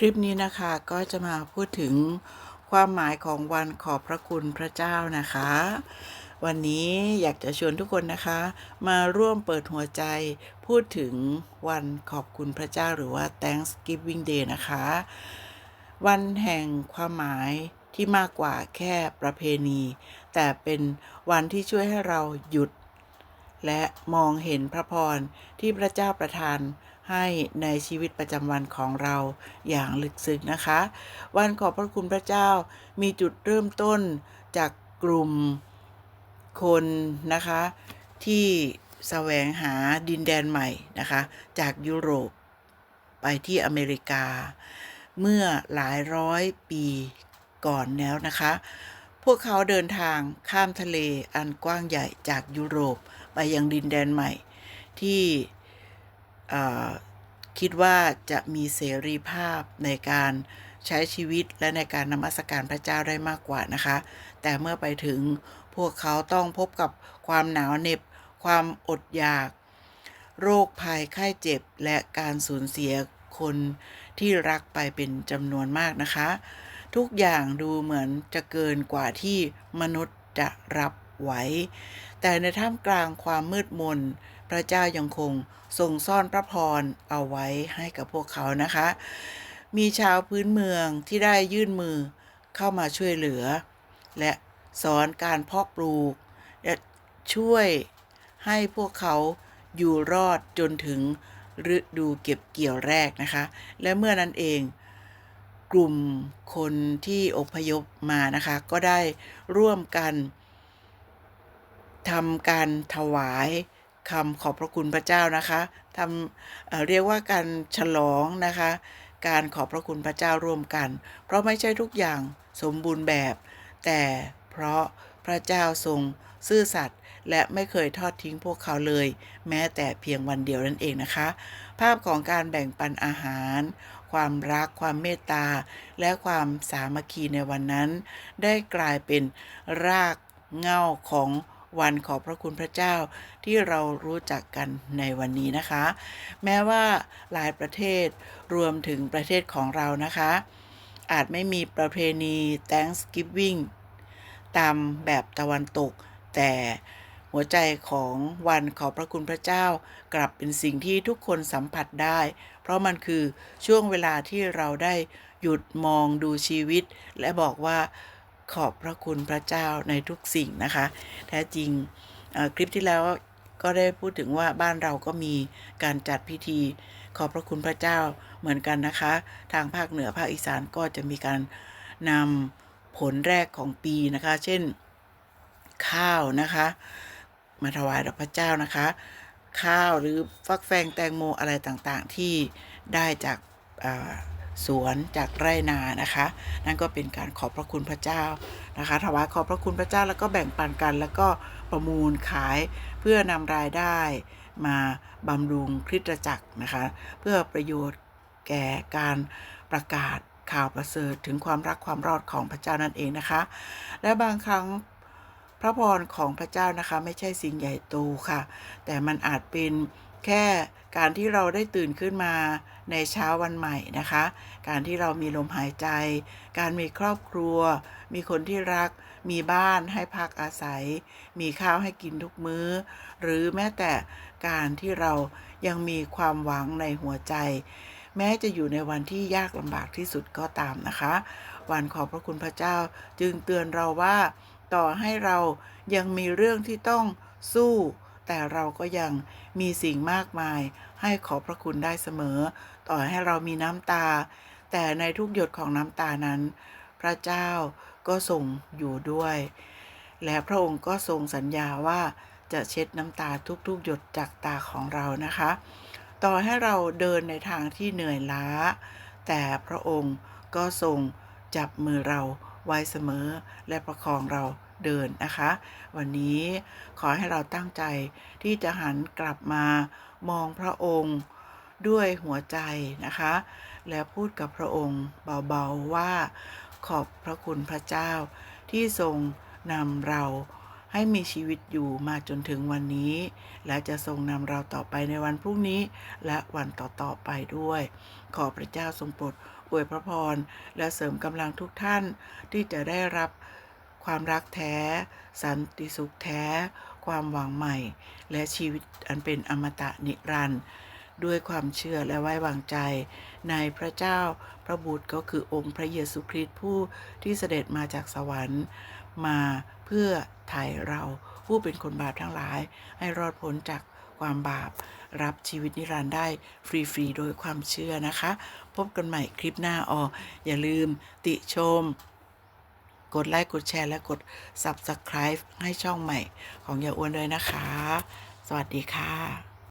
คลิปนี้นะคะก็จะมาพูดถึงความหมายของวันขอบพระคุณพระเจ้านะคะ วันนี้อยากจะชวนทุกคนนะคะ มาร่วมเปิดหัวใจพูดถึงวันขอบคุณพระเจ้าหรือว่า Thanksgiving Day นะคะ วันแห่งความหมายที่มากกว่าแค่ประเพณี แต่เป็นวันที่ช่วยให้เราหยุด และมองเห็นพระพรที่พระเจ้าประทาน ให้ในชีวิตประจำวันของเราอย่างลึกซึ้งนะคะ วันขอบพระคุณพระเจ้ามีจุดเริ่มต้นจากกลุ่มคนนะคะ ที่แสวงหาดินแดนใหม่นะคะ จากยุโรปไปที่อเมริกา เมื่อหลายร้อยปีก่อนแล้วนะคะ พวกเขาเดินทางข้ามทะเลอันกว้างใหญ่จากยุโรปไปยังดินแดนใหม่ ที่ คิดว่าจะมีเสรีภาพในการใช้ชีวิตและในการนมัสการพระเจ้าได้มากกว่านะคะ แต่เมื่อไปถึงพวกเขาต้องพบกับความหนาวเหน็บ ความอดอยาก โรคภัยไข้เจ็บ และการสูญเสียคนที่รักไปเป็นจำนวนมากนะคะ ทุกอย่างดูเหมือนจะเกินกว่าที่มนุษย์จะรับ ไหวแต่ในท่ามกลางความมืดมน พระเจ้ายังคงทรงซ่อนพระพรเอาไว้ให้กับพวกเขานะคะ มีชาวพื้นเมืองที่ได้ยื่นมือเข้ามาช่วยเหลือ และสอนการเพาะปลูก และช่วยให้พวกเขาอยู่รอดจนถึงฤดูเก็บเกี่ยวแรกนะคะ และเมื่อนั้นเองกลุ่มคนที่อพยพมานะคะ ก็ได้ร่วมกัน ทำการถวายคำขอบพระคุณพระเจ้านะคะทำเเรียกว่าการฉลองนะคะ การขอบพระคุณพระเจ้าร่วมกัน เพราะไม่ใช่ทุกอย่างสมบูรณ์แบบ แต่เพราะพระเจ้าทรงซื่อสัตย์และไม่เคยทอดทิ้งพวกเขาเลย แม้แต่เพียงวันเดียวนั่นเองนะคะ ภาพของการแบ่งปันอาหาร ความรัก ความเมตตา และความสามัคคีในวันนั้น ได้กลายเป็นรากเง้าของ วันขอบพระคุณพระเจ้าที่เรารู้จักกันในวันนี้นะคะ แม้ว่าหลายประเทศรวมถึงประเทศของเรานะคะ อาจไม่มีประเพณี Thanksgiving ตามแบบตะวันตก แต่หัวใจของวันขอบพระคุณพระเจ้า กลับเป็นสิ่งที่ทุกคนสัมผัสได้ เพราะมันคือช่วงเวลาที่เราได้หยุดมองดูชีวิต และบอกว่า ขอบพระคุณพระเจ้าในทุกสิ่งนะคะ แท้จริงคลิปที่แล้วก็ได้พูดถึงว่าบ้านเราก็มีการจัดพิธี ขอบพระคุณพระเจ้าเหมือนกันนะคะ ทางภาคเหนือภาคอีสานก็จะมีการนำผลแรกของปีนะคะ เช่นข้าวนะคะ มาถวายต่อพระเจ้านะคะ ข้าวหรือฟักแฟงแตงโมอะไรต่างๆที่ได้จากา สวนจากไร่นานะคะ นั่นก็เป็นการขอบพระคุณพระเจ้านะคะถวายขอบพระคุณพระเจ้าแล้วก็แบ่งปันกัน แล้วก็ประมูลขายเพื่อนำรายได้มาบำรุงคริสตจักรนะคะ เพื่อประโยชน์แก่การประกาศข่าวประเสริฐถึงความรักความรอดของพระเจ้านั่นเองนะคะ และบางครั้งพระพรของพระเจ้านะคะ ไม่ใช่สิ่งใหญ่โตค่ะ แต่มันอาจเป็น แค่การที่เราได้ตื่นขึ้นมาในเช้าวันใหม่นะคะ การที่เรามีลมหายใจ การมีครอบครัว มีคนที่รัก มีบ้านให้พักอาศัย มีข้าวให้กินทุกมื้อ หรือแม้แต่การที่เรายังมีความหวังในหัวใจ แม้จะอยู่ในวันที่ยากลำบากที่สุดก็ตามนะคะ วันขอบพระคุณพระเจ้าจึงเตือนเราว่า ต่อให้เรายังมีเรื่องที่ต้องสู้ แต่เราก็ยังมีสิ่งมากมายให้ขอพระคุณได้เสมอ ต่อให้เรามีน้ำตา แต่ในทุกหยดของน้ำตานั้น พระเจ้าก็ทรงอยู่ด้วย และพระองค์ก็ทรงสัญญาว่าจะเช็ดน้ำตาทุกๆ หยดจากตาของเรานะคะ ต่อให้เราเดินในทางที่เหนื่อยล้า แต่พระองค์ก็ทรงจับมือเราไว้เสมอและประคองเรา เดินนะคะ วันนี้ขอให้เราตั้งใจที่จะหันกลับมามองพระองค์ด้วยหัวใจนะคะ และพูดกับพระองค์เบาๆว่าขอบพระคุณพระเจ้าที่ทรงนำเราให้มีชีวิตอยู่มาจนถึงวันนี้ และจะทรงนำเราต่อไปในวันพรุ่งนี้ และวันต่อๆไปด้วย ขอพระเจ้าทรงโปรดอวยพระพร และเสริมกำลังทุกท่านที่จะได้รับ ความรักแท้ สันติสุขแท้ ความหวังใหม่ และชีวิตอันเป็นอมตะนิรันดร์ด้วยความเชื่อและไว้วางใจ ในพระเจ้าพระบุตรก็คือองค์พระเยซูคริสต์ผู้ที่เสด็จมาจากสวรรค์มาเพื่อไถ่เราผู้เป็นคนบาปทั้งหลาย ให้รอดพ้นจากความบาป รับชีวิตนิรันดร์ได้ ฟรี ๆ โดยความเชื่อนะคะ พบกันใหม่คลิปหน้าอออย่าลืมติชม กดไลค์ กดแชร์ และกด Subscribe ให้ช่องใหม่ของยาอ้วนด้วยนะคะ สวัสดีค่ะ